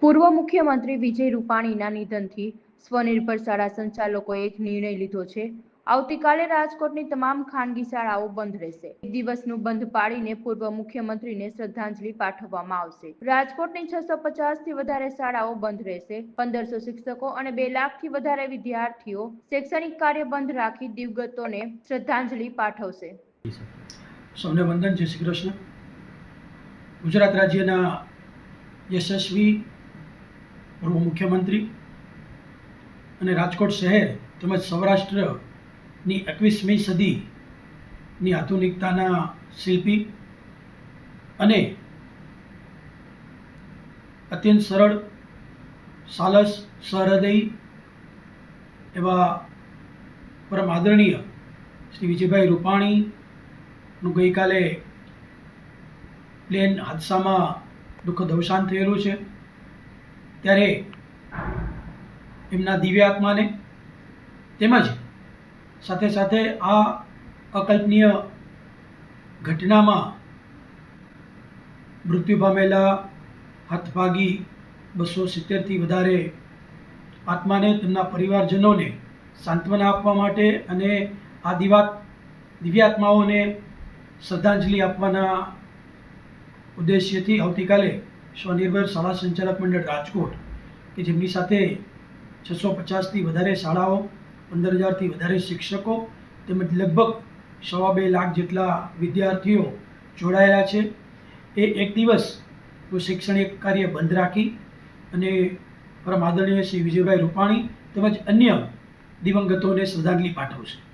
પૂર્વ મુખ્યમંત્રી વિજય રૂપાણીના નિધનથી સ્વનિર્ભર શાળા સંચાલકોએ એક નિર્ણય લીધો છે. આવતીકાલે રાજકોટની તમામ ખાનગી શાળાઓ બંધ રહેશે. એક દિવસનું બંધ પાડીને પૂર્વ મુખ્યમંત્રીને શ્રદ્ધાંજલિ પાઠવવામાં આવશે. રાજકોટની છસો થી વધારે શાળાઓ બંધ રહેશે. પંદરસો શિક્ષકો અને બે લાખથી વધારે વિદ્યાર્થીઓ શૈક્ષણિક કાર્ય બંધ રાખી દિવગતોને શ્રદ્ધાંજલિ પાઠવશે. સૌને વંદન. જય શ્રી કૃષ્ણ. ગુજરાત રાજ્યના યશસ્વી પૂર્વ મુખ્યમંત્રી અને રાજકોટ શહેર તેમજ સૌરાષ્ટ્રની એકવીસમી સદીની આધુનિકતાના શિલ્પી અને અત્યંત સરળ, સાલસ, સહૃદયી એવા પરમ આદરણીય શ્રી વિજયભાઈ રૂપાણીનું ગઈકાલે પ્લેન હાદસામાં દુઃખદ અવસાન થયેલું છે. ત્યારે એમના દિવ્ય આત્માને તેમજ સાથે સાથે આ અકલ્પનીય ઘટનામાં મૃત્યુ પામેલા હતભાગી બસો સિત્તેરથી વધારે આત્માને તેમના પરિવારજનોને સાંત્વના આપવા માટે અને આ દિવાત દિવ્યાત્માઓને શ્રદ્ધાંજલિ આપવાના ઉદ્દેશ્યથી આવતીકાલે સ્વનિર્ભર શાળા સંચાલક મંડળ રાજકોટ કે જેમની સાથે છસો પચાસથી વધારે શાળાઓ, પંદર હજારથી વધારે શિક્ષકો તેમજ લગભગ સવા બે લાખ જેટલા વિદ્યાર્થીઓ જોડાયેલા છે. એ એક દિવસ હું શૈક્ષણિક કાર્ય બંધ રાખી અને પરમ આદરણીય શ્રી વિજયભાઈ રૂપાણી તેમજ અન્ય દિવંગતોને શ્રદ્ધાંજલિ પાઠવશે